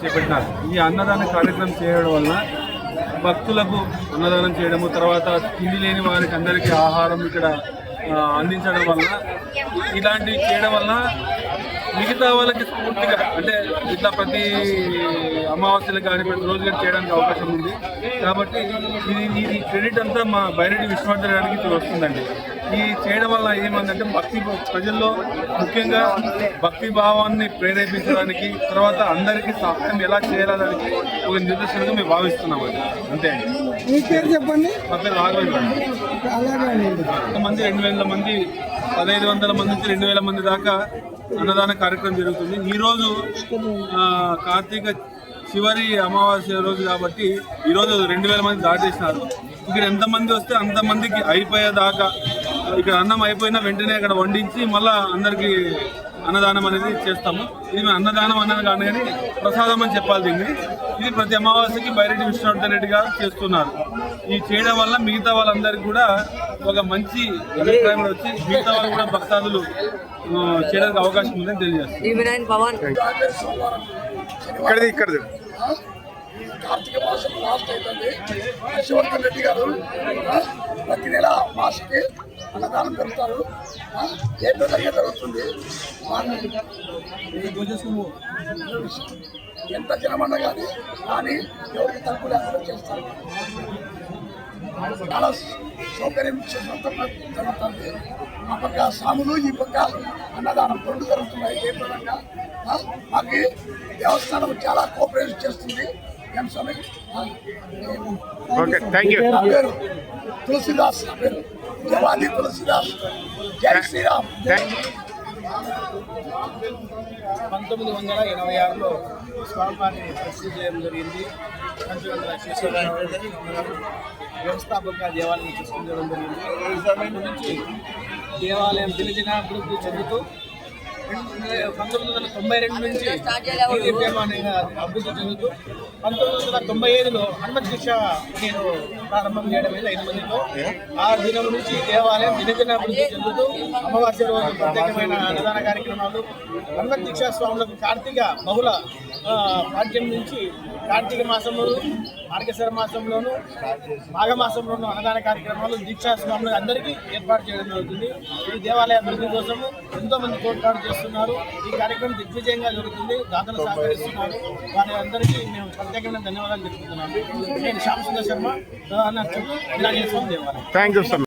చేపట్టినారు ఈ అన్నదాన కార్యక్రమం చేయడం వలన భక్తులకు అన్నదానం చేయడము తర్వాత తిండి లేని వారికి అందరికీ ఆహారం ఇక్కడ అందించడం వలన ఇలాంటివి చేయడం వలన మిగతా వాళ్ళకి స్ఫూర్తిగా అంటే ఇట్లా ప్రతి అమావాస్యలకు కానీ ప్రతి రోజు కానీ చేయడానికి అవకాశం ఉంది. కాబట్టి ఇది ఇది క్రెడిట్ అంతా మా బైరెడ్డి విశ్వనాథ్ గారికి వస్తుందండి. ఈ చేయడం వల్ల ఏమందంటే భక్తి ప్రజల్లో ముఖ్యంగా భక్తి భావాన్ని ప్రేరేపించడానికి తర్వాత అందరికీ సహాయం ఎలా చేయాలడానికి ఒక నిదర్శనంగా మేము భావిస్తున్నామండి అంతే అండి. మీ పేరు చెప్పండి? మా పేరు రాఘవేంద్ర మంది రెండు వేల మంది పదహైదు వందల మంది నుంచి రెండు వేల మంది దాకా అన్నదాన కార్యక్రమం జరుగుతుంది. ఈ రోజు ఆ, కార్తీక చివరి అమావాస్య రోజు కాబట్టి ఈ రోజు రెండు వేల మంది దాటేసినారు. ఇక్కడ ఎంతమంది వస్తే అంతమందికి అయిపోయేదాకా ఇక్కడ అన్నం అయిపోయిన వెంటనే అక్కడ వండించి మళ్ళా అందరికి అన్నదానం అనేది చేస్తాము. ఇది మేము అన్నదానం అన్నది కానీ కానీ ప్రసాదం అని చెప్పాలి దీన్ని. ఇది ప్రతి అమావాస్యకి బైరెడ్డి విష్ణువర్ధన్ రెడ్డి గారు చేస్తున్నారు. ఈ చేయడం వల్ల మిగతా వాళ్ళందరికీ కూడా ఒక మంచి అభిప్రాయం వచ్చి మిగతా వాళ్ళు కూడా భక్తాదులు చేయడానికి అవకాశం ఉందని తెలియజేస్తారు పవన్ ఇక్కడది ఇక్కడది. కార్తీక మాసం లాస్ట్ అవుతుంది. హర్షవర్ధన్ రెడ్డి గారు ప్రతి నెల మాసకి అన్నదానం పెడతారు ఆ, ఏ విధంగా జరుగుతుంది. ఎంత జనమన్నా కానీ కానీ ఎవరికి తక్కువ లేకుండా చేస్తారు. చాలా సౌకర్యం జరుగుతుంది ఆ పక్క సాములు ఈ పక్క అన్నదానం రెండు జరుగుతున్నాయి. ఏ విధంగా? మాకు దేవస్థానం చాలా కోఆపరేషన్ చేస్తుంది. ఓకే థ్యాంక్ యూ నా పేరు తులసిదాస్ నా పేరు. జవాది తులసిదాస్ జై శ్రీరామ్. పంతొమ్మిది వందల ఎనభై ఆరులో స్వామివారిని ప్రసిద్ధి చేయడం జరిగింది. వ్యవస్థాపక దేవాలయం తీసుకుని జరిగింది. నుంచి దేవాలయం దినదిన అభివృద్ధి చెందుతూ పంతొమ్మిది వందల తొంభై రెండు నుంచి అభివృద్ధి చెందుతూ పంతొమ్మిది వందల తొంభై ఐదులో హనుమత్ దీక్ష నేను ప్రారంభం చేయడం అనేది ఐదు మందితో. ఆ దినం నుంచి దేవాలయం దినదిన అభివృద్ధి చెందుతూ అమావాస్య రోజు ప్రత్యేకమైన అన్నదాన కార్యక్రమాలు హనుమత్ దీక్షా స్వాములకు కార్తీక బహుళ పాఠ్యం నుంచి కార్తీక మాసంలోను మార్గశర మాసంలోను మాఘమాసంలోను అన్నదాన కార్యక్రమాలు దీక్షాస్వాములు అందరికీ ఏర్పాటు చేయడం జరుగుతుంది. ఈ దేవాలయ అభివృద్ధి కోసం ఎంతో మంది తోడ్పాటు చేస్తున్నారు. ఈ కార్యక్రమం దిగ్విజయంగా జరుగుతుంది. దాతలు సహకరిస్తున్నారు. వారి అందరికీ మేము ప్రత్యేకమైన ధన్యవాదాలు తెలుపుతున్నాము. నేను శ్యామసుందర్ శర్మ ప్రధాన అర్చకులు దేవాలయం. Thank you